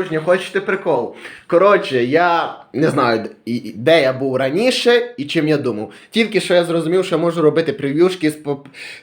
кужні, хочете прикол? Коротше, я не знаю, де я був раніше і чим я думав. Тільки що я зрозумів, що я можу робити прев'юшки з,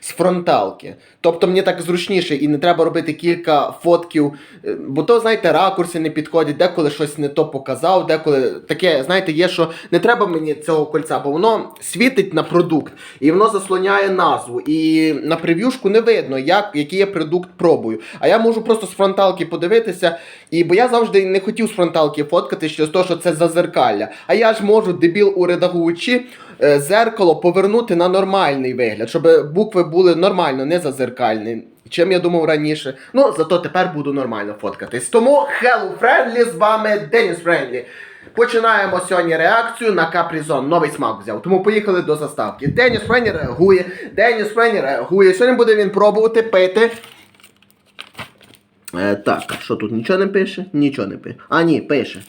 з фронталки. Тобто мені так зручніше і не треба робити кілька фотків, е, бо то, знаєте, ракурси не підходять, деколи щось не то показав, деколи таке, знаєте, є, що не треба мені цього кольця, бо воно світить на продукт і воно заслоняє назву. І на прев'юшку не видно, як, який я продукт пробую. А я можу просто з фронталки подивитися. І бо я завжди не хотів з фронталки фоткати через те, що це зазеркалля. А я ж можу, дебіл у редагуючі, е, зеркало повернути на нормальний вигляд, щоб букви були нормально, не зазеркальні. Чим я думав раніше. Ну, зато тепер буду нормально фоткатись. Тому Hello Friendly, з вами Деніс Френдлі. Починаємо сьогодні реакцію на Капрізон. Новий смак взяв. Тому поїхали до заставки. Деніс Френні реагує. Деніс Френні реагує. Сьогодні буде він пробувати пити. Е, так, що тут нічого не пише? Нічого не пише. А, ні, пише.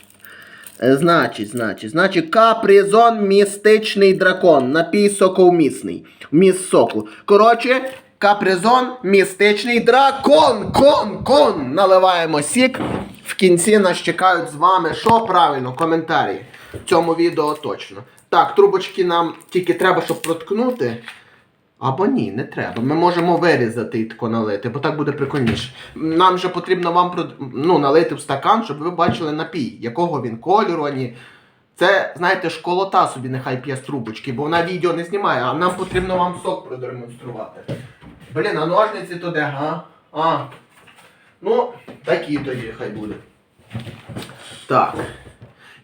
Е, Значить, значить, значить, капризон містичний дракон. Напій соковмісний. Міс соку. Коротше, капризон містичний дракон. Кон, кон. Наливаємо сік. В кінці нас чекають з вами. Що правильно? Коментарі. В цьому відео точно. Так, трубочки нам тільки треба, щоб проткнути. Або ні, не треба. Ми можемо вирізати і тако налити, бо так буде прикольніше. Нам же потрібно вам ну, налити в стакан, щоб ви бачили напій, якого він кольору. Ані. Це, знаєте, школота собі нехай п'є з трубочки, бо вона відео не знімає, а нам потрібно вам сок продемонструвати. Блін, а ножниці то де, га? А. Ну, такі тоді хай буде. Так.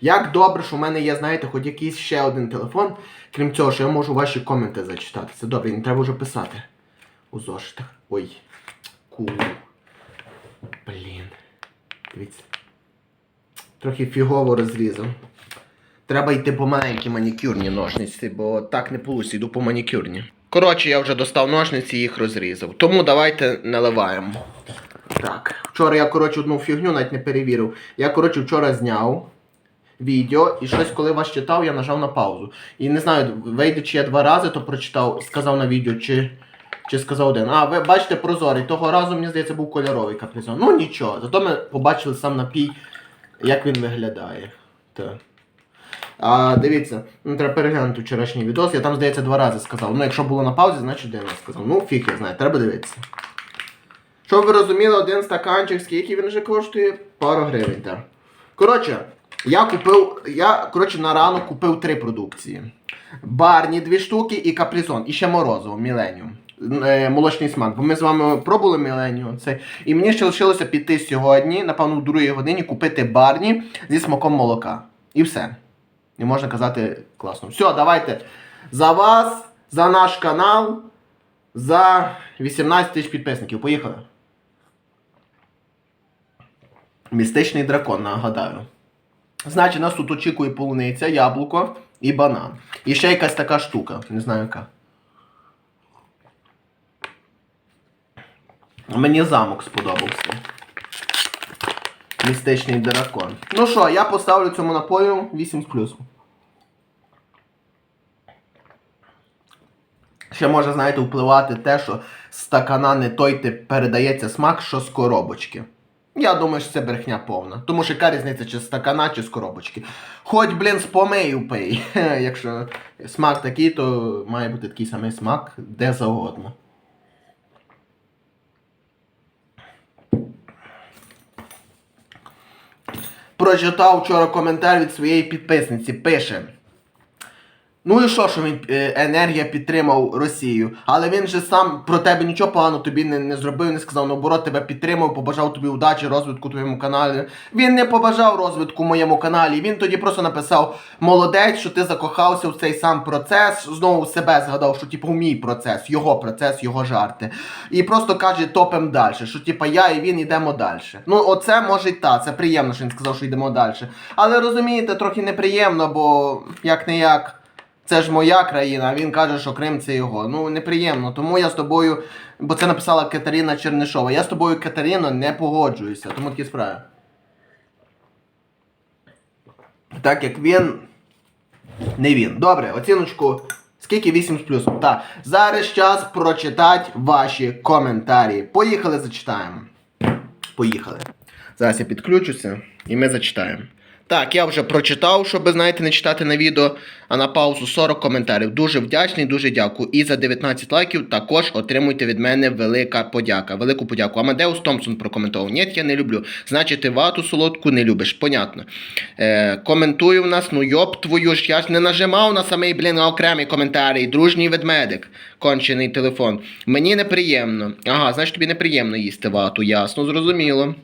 Як добре, що в мене є, знаєте, хоч якийсь ще один телефон, крім цього, що я можу ваші коменти зачитати. Це добре, не треба вже писати. У зошитах. Ой. Ку. Блін. Дивіться. Трохи фігово розрізав. Треба йти по маленькій манікюрні ножниці, бо так не вийде, йду по манікюрні. Коротше, я вже достав ножниці і їх розрізав. Тому давайте наливаємо. Так. Вчора я, коротше, одну фігню навіть не перевірив. Я, коротше, вчора зняв відео, і щось, коли вас читав, я нажав на паузу. І не знаю, вийде чи я два рази, то прочитав, сказав на відео, чи, чи сказав один. А, ви бачите, прозорий. Того разу, мені здається, був кольоровий капризон. Ну нічого, зато ми побачили сам напій, як він виглядає. Так. А дивіться, ну, треба переглянути вчорашній відос. Я там, здається, два рази сказав. Ну, якщо було на паузі, значить один раз сказав. Ну, фіг я знаю, треба дивитися. Щоб ви розуміли, один стаканчик, скільки він вже коштує? Пару гривень, так. Коротше, я купив, я, коротше, на ранок купив три продукції. Барні дві штуки і капризон. І ще морозиво, Міленіум. Е, молочний смак. Бо ми з вами пробували Міленіум. Це. І мені ще лишилося піти сьогодні, напевно, в другій годині купити барні зі смаком молока. І все. І можна казати класно. Все, давайте. За вас, за наш канал, за 18 тисяч підписників. Поїхали. Містичний дракон, нагадаю. Значить, нас тут очікує полуниця, яблуко і банан. І ще якась така штука, не знаю яка. Мені замок сподобався. Містичний дракон. Ну що, я поставлю цьому напою 8 з плюсом. Ще може, знаєте, впливати те, що стакана не той тип передається смак, що з коробочки. Я думаю, що це брехня повна. Тому що яка різниця, чи з стакана, чи з коробочки. Хоч, блін, з помию пий. Якщо смак такий, то має бути такий самий смак де завгодно. Прочитав вчора коментар від своєї підписниці. Пише. Ну і що, що він е, енергія підтримав Росію, але він же сам про тебе нічого поганого тобі не, не зробив, не сказав, наоборот, тебе підтримав, побажав тобі удачі, розвитку твоєму каналі. Він не побажав розвитку моєму каналі. Він тоді просто написав: молодець, що ти закохався в цей сам процес. Знову себе згадав, що типу мій процес, його процес, його жарти. І просто каже, топим далі. Що типу я і він йдемо далі. Ну, оце може й та, це приємно, що він сказав, що йдемо далі. Але розумієте, трохи неприємно, бо як не як. Це ж моя країна, а він каже, що Крим це його. Ну неприємно. Тому я з тобою, бо це написала Катерина Чернишова. Я з тобою, Катерино, не погоджуюся. Тому такі справи. Так як він. Не він. Добре, оціночку. Скільки 8 з плюсом? Так. Зараз час прочитати ваші коментарі. Поїхали, зачитаємо. Поїхали. Зараз я підключуся і ми зачитаємо. Так, я вже прочитав, щоб, знаєте, не читати на відео, а на паузу 40 коментарів. Дуже вдячний, дуже дякую. І за 19 лайків також отримуйте від мене велика подяка. Велику подяку. Амадеус Томпсон прокоментував. Ні, я не люблю. Значить, ти вату солодку не любиш. Понятно. Е, коментує в нас, ну йоп твою ж, я ж не нажимав на самий, блін, окремий коментарій. Дружній ведмедик. Кончений телефон. Мені неприємно. Ага, значить тобі неприємно їсти вату. Ясно, зрозуміло.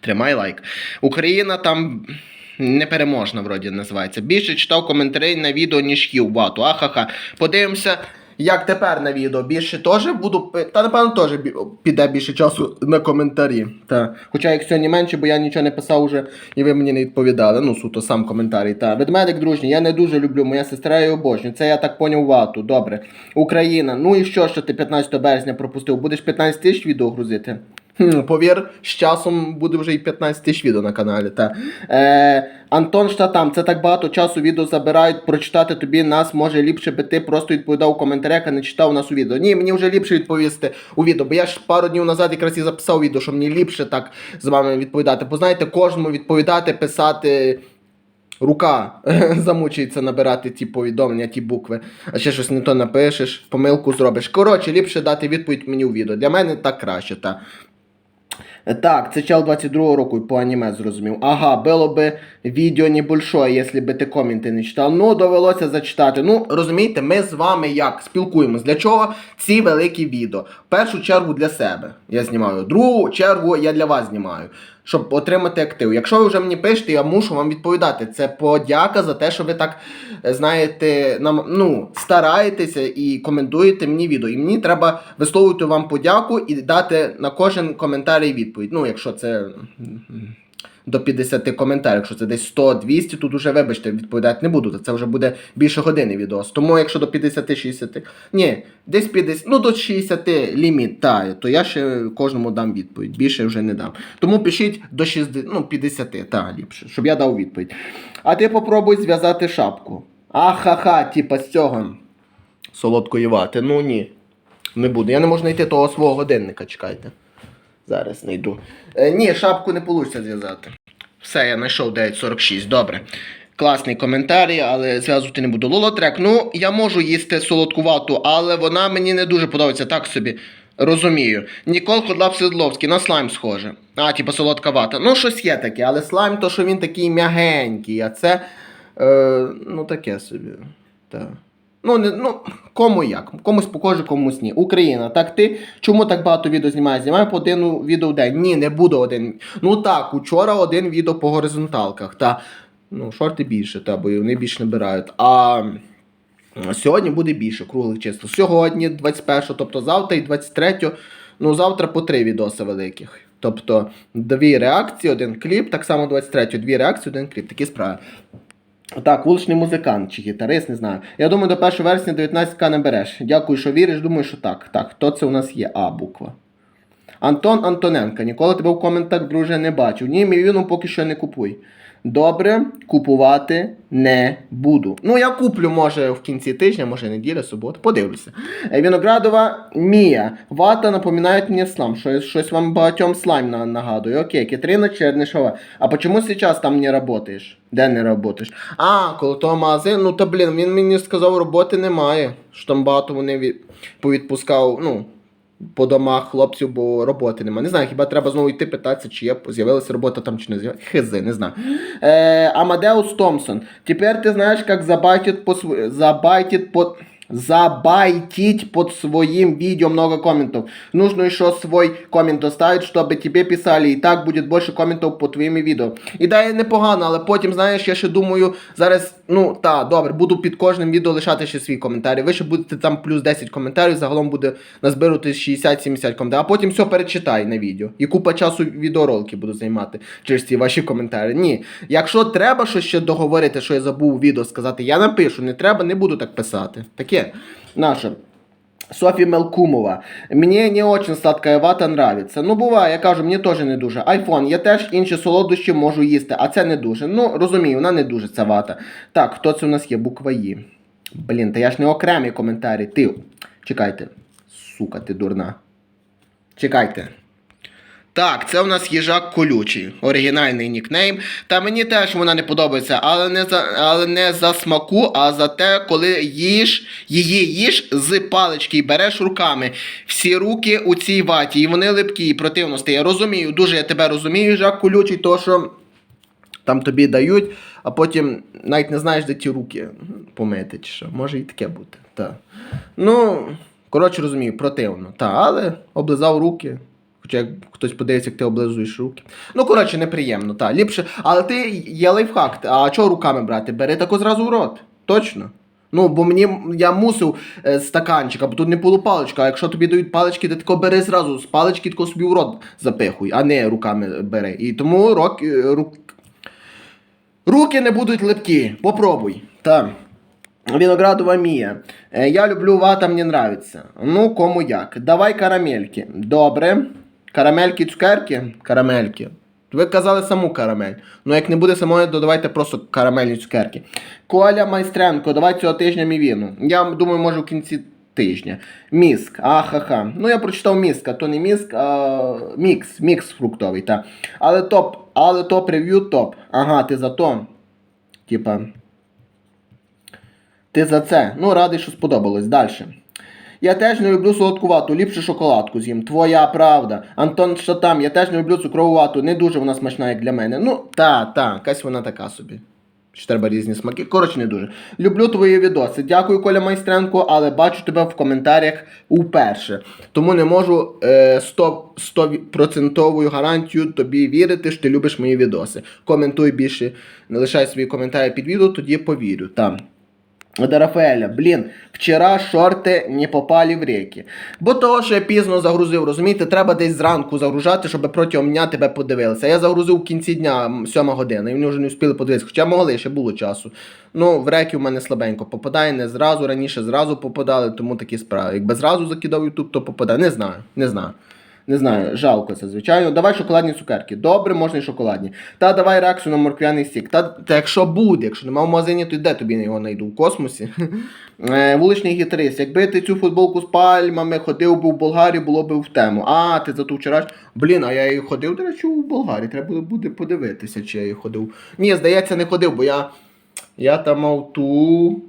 Тримай лайк. Україна там непереможна, вроді називається. Більше читав коментарі на відео, ніж їв вату. Ахаха. Подивимося, як тепер на відео. Більше теж буду. Та напевно теж піде більше часу на коментарі. Та. Хоча як сьогодні менше, бо я нічого не писав уже, і ви мені не відповідали. Ну, суто сам коментарій. Та. Ведмедик дружній, я не дуже люблю, моя сестра її обожнює. Це я так поняв вату. Добре. Україна. Ну і що, що ти 15 березня пропустив? Будеш 15 тисяч відео грузити? Повір, з часом буде вже і 15 тисяч відео на каналі. Та. Е, Антон Штатам, це так багато часу відео забирають. Прочитати тобі нас може ліпше би ти просто відповідав у коментарях, а не читав нас у відео. Ні, мені вже ліпше відповісти у відео, бо я ж пару днів назад якраз і записав відео, що мені ліпше так з вами відповідати. Бо знаєте, кожному відповідати, писати. Рука замучується набирати ті повідомлення, ті букви, а ще щось не то напишеш, помилку зробиш. Коротше, ліпше дати відповідь мені у відео. Для мене так краще, та. Так, це чел 22 року по аніме зрозумів. Ага, було би відео не большое, якщо би ти коменти не читав. Ну, довелося зачитати. Ну, розумієте, ми з вами як спілкуємось. Для чого ці великі відео? Першу чергу для себе я знімаю. Другу чергу я для вас знімаю. Щоб отримати актив. Якщо ви вже мені пишете, я мушу вам відповідати. Це подяка за те, що ви так е, знаєте, нам ну стараєтеся і коментуєте мені відео. І мені треба висловити вам подяку і дати на кожен коментарій відповідь. Ну, якщо це до 50 коментарів, якщо це десь 100-200, тут уже, вибачте, відповідати не буду. Це вже буде більше години відео. Тому якщо до 50-60, ні, десь 50, ну до 60 ліміт, та, то я ще кожному дам відповідь. Більше вже не дам. Тому пишіть до 60, ну, 50, та, ліпше, щоб я дав відповідь. А ти попробуй зв'язати шапку. Ахаха, типа з цього. Солодкої вати. Ну ні. Не буду. Я не можу знайти того свого годинника, чекайте. Зараз знайду. Е, ні, шапку не вийде зв'язати. Все, я знайшов 9.46, добре. Класний коментарій, але зв'язувати не буду. Лолотрек, ну я можу їсти солодку вату, але вона мені не дуже подобається, так собі. Розумію. Нікол Ходлап Седловський, на слайм схоже. А, типа солодка вата. Ну, щось є таке, але слайм, то що він такий м'ягенький, а це. Е, ну, таке собі. Так. Ну, не, ну, кому як. Комусь покаже, комусь ні. Україна, так ти чому так багато відео знімаєш? Знімаю по один відео в день. Ні, не буду один. Ну так, учора один відео по горизонталках. Та, ну, шорти більше, та, бо вони більше набирають. А сьогодні буде більше круглих чисел. Сьогодні, 21, тобто завтра і 23, ну завтра по три відоси великих. Тобто дві реакції, один кліп, так само 23, дві реакції, один кліп. Такі справи. Так, вуличний музикант чи гітарист, не знаю. Я думаю, до 1 вересня 19к не береш. Дякую, що віриш. Думаю, що так. Так, хто це у нас є? А буква. Антон Антоненка. Ніколи тебе в коментах, друже, не бачив. Ні, мій віну поки що не купуй. Добре, купувати не буду. Ну, я куплю, може, в кінці тижня, може неділя, субота. Подивлюся. Е, Віноградова Мія. Вата напоминає мені слайм. Щось, щось вам багатьом слайм на- нагадує. Окей, Катерина Чернишова. А почему сейчас там не работаешь? Де не работаєш? А, коло того магазину, ну та блін, він мені сказав, роботи немає. Що там багато вони від... повідпускав, ну, по домах хлопців, бо роботи немає. Не знаю, хіба треба знову йти питатися, чи є з'явилася робота там чи не з'явилася. Хизи, не знаю. Е, Амадеус Томпсон. Тепер ти знаєш, як забайтить по забайтить по... Забайтить под своим видео много комментов. Нужно еще свой коммент оставить, чтобы тебе писали. І так буде більше коментів по твоїм відео. Ідея непогана, але потім, знаєш, я ще думаю, зараз, ну та, добре, буду під кожним відео лишати ще свій коментарі. Ви ще будете там плюс 10 коментарів, загалом буде назбирати 60-70 коментарів, а потім все перечитай на відео. І купа часу відеоролики буду займати через ці ваші коментарі. Ні. Якщо треба щось ще договорити, що я забув відео сказати, я напишу, не треба, не буду так писати. Таке. Наше. Софі Мелкумова. Мені не очень сладкая вата нравится. Ну, буває, я кажу, мені теж не дуже. Айфон, я теж інші солодощі можу їсти, а це не дуже. Ну, розумію, вона не дуже ця вата. Так, хто це у нас є? Буква І. Блін, та я ж не окремі коментарі. Ти. Чекайте. Сука, ти дурна. Чекайте. Так, це у нас їжак колючий, оригінальний нікнейм. Та мені теж вона не подобається, але не за, але не за смаку, а за те, коли їж, її їж з палички і береш руками. Всі руки у цій ваті, і вони липкі, і противно стає. Розумію, дуже я тебе розумію, їжак колючий, то що там тобі дають, а потім навіть не знаєш, де ті руки помити чи що. Може і таке бути. Та. Ну, коротше розумію, противно. Та, але облизав руки. Хоча як хтось подивиться, як ти облизуєш руки. Ну, коротше, неприємно, та. Ліпше. Але ти є лайфхак. А чого руками брати? Бери тако зразу в рот. Точно. Ну, бо мені я мусив е, стаканчика, бо тут не було паличка. А якщо тобі дають палички, ти тако бери зразу з палички, тако собі в рот запихуй, а не руками бери. І тому рок, е, рук, Руки не будуть липкі. Попробуй. Так. Виноградова Мія. Е, Я люблю вата, мені нравиться. Ну, кому як. Давай карамельки. Добре. Карамельки, цукерки? Карамельки. Ви казали саму карамель. Ну, як не буде самої, то давайте просто карамельні цукерки. Коля Майстренко, давай цього тижня мівіну. Я думаю, може в кінці тижня. Міск. Ахаха. Ну, я прочитав міск, а то не міск, а мікс. Мікс фруктовий, так. Але топ, але топ рев'ю топ. Ага, ти за то. Типа. Ти за це. Ну, радий, що сподобалось. Далі. Я теж не люблю солодку вату, ліпше шоколадку з'їм. Твоя правда. Антон що там, я теж не люблю цукрову вату, не дуже вона смачна, як для мене. Ну, та, та, якась вона така собі. Чи треба різні смаки. Коротше, не дуже. Люблю твої відоси. Дякую, Коля Майстренко, але бачу тебе в коментарях уперше. Тому не можу е, 100%, 100% гарантію тобі вірити, що ти любиш мої відоси. Коментуй більше, не лишай свої коментарі під відео, тоді повірю. Там. До Рафаеля, блін, вчора шорти не попали в реки. Бо того, що я пізно загрузив, розумієте, треба десь зранку загружати, щоб протягом дня тебе подивилися. Я загрузив в кінці дня, м, сьома година, і вони вже не встигли подивитися. Хоча могли, ще було часу. Ну, в реки в мене слабенько попадає, не зразу, раніше зразу попадали, тому такі справи. Якби зразу закидав YouTube, то попадає. Не знаю, не знаю. Не знаю, жалко це, звичайно. Давай шоколадні цукерки. Добре, можна і шоколадні. Та давай реакцію на морквяний сік. Та, та якщо буде, якщо нема в магазині, то де тобі його знайду? В космосі. Е, Вуличний гітарист. Якби ти цю футболку з пальмами ходив би в Болгарію, було б в тему. А, ти за ту вчораш. Блін, а я і ходив, до речі, у Болгарії. Треба буде подивитися, чи я і ходив. Ні, здається, не ходив, бо я. Я там мав ту.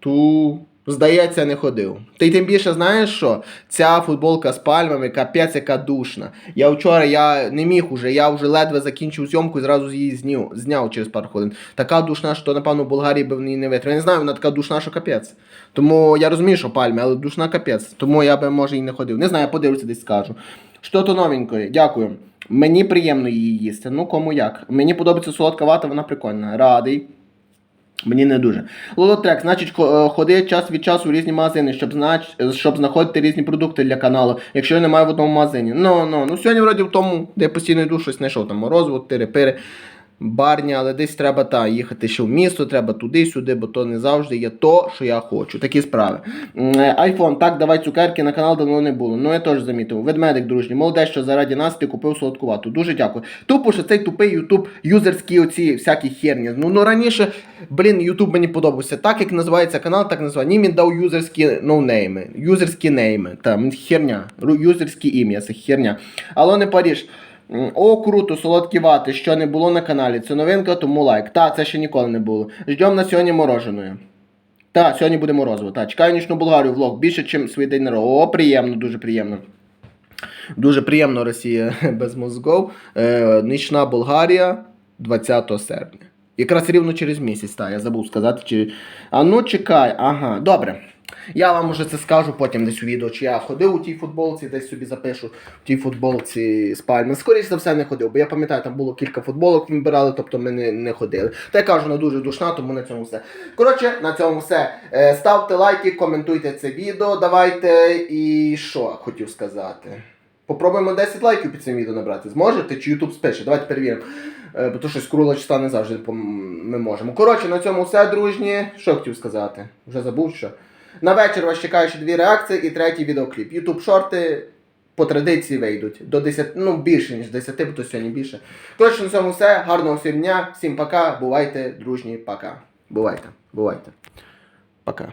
Ту. Здається, не ходив. Ти тим більше знаєш що? Ця футболка з пальмами, капець, яка душна. Я вчора я не міг уже, я вже ледве закінчив зйомку і зразу її зняв, зняв через пару хвилин. Така душна, що напевно в Болгарії би в неї не витримав. Я не знаю, вона така душна, що капець. Тому я розумію, що пальми, але душна капець. Тому я би може і не ходив. Не знаю, подивлюся десь скажу. Що то новенькое, дякую. Мені приємно її їсти. Ну кому як. Мені подобається солодка вата, вона прикольна. Радий. Мені не дуже. Лолотрек, значить, е, ходи час від часу в різні магазини, щоб знач... щоб знаходити різні продукти для каналу, якщо їх немає в одному магазині. Ну, ну, ну сьогодні вроді в тому, де я постійно йду, щось знайшов там морозиво, тири-пири, барня, але десь треба та, їхати ще в місто, треба туди-сюди, бо то не завжди є то, що я хочу. Такі справи. Е, Айфон, так, давай цукерки, на канал давно не було. Ну я теж замітив. Ведмедик, дружній, молодець, що заради нас ти купив солодкувату. Дуже дякую. Тупо, що цей тупий Ютуб, юзерські оці всякі херні. Ну, ну раніше, блін, Ютуб мені подобався. Так як називається канал, так називає. Ні, він дав юзерські ноунейми, юзерські нейми. Там херня. Юзерські ім'я, це херня. Але не Паріж. О, круто, солодкі вати, що не було на каналі. Це новинка, тому лайк. Та, це ще ніколи не було. Ждем на сьогодні мороженої. Та, сьогодні буде морозиво. Та, чекаю нічну Болгарію влог більше, ніж свій день народу. О, приємно, дуже приємно. Дуже приємно Росія без мозгов. Е, нічна Болгарія 20 серпня. Якраз рівно через місяць, так, я забув сказати. Чи... А ну чекай, ага, добре. Я вам уже це скажу потім десь у відео, чи я ходив у тій футболці, десь собі запишу в тій футболці з пальми. Скоріше за все не ходив, бо я пам'ятаю, там було кілька футболок вибирали, тобто ми не, не ходили. Та я кажу, вона дуже душна, тому на цьому все. Коротше, на цьому все. Е, ставте лайки, коментуйте це відео, давайте. І що хотів сказати. Попробуємо 10 лайків під цим відео набрати. Зможете? Чи YouTube спише? Давайте перевіримо. Е, Бо то щось круглого числа не завжди ми можемо. Коротше, на цьому все, дружні. Що хотів сказати? Вже забув що. На вечір вас чекає ще дві реакції і третій відеокліп. Ютуб шорти по традиції вийдуть. До 10, ну більше, ніж 10, бо то сьогодні більше. Коротше, на цьому все. Гарного всім дня. Всім пока. Бувайте, дружні, пока. Бувайте. Бувайте. Пока.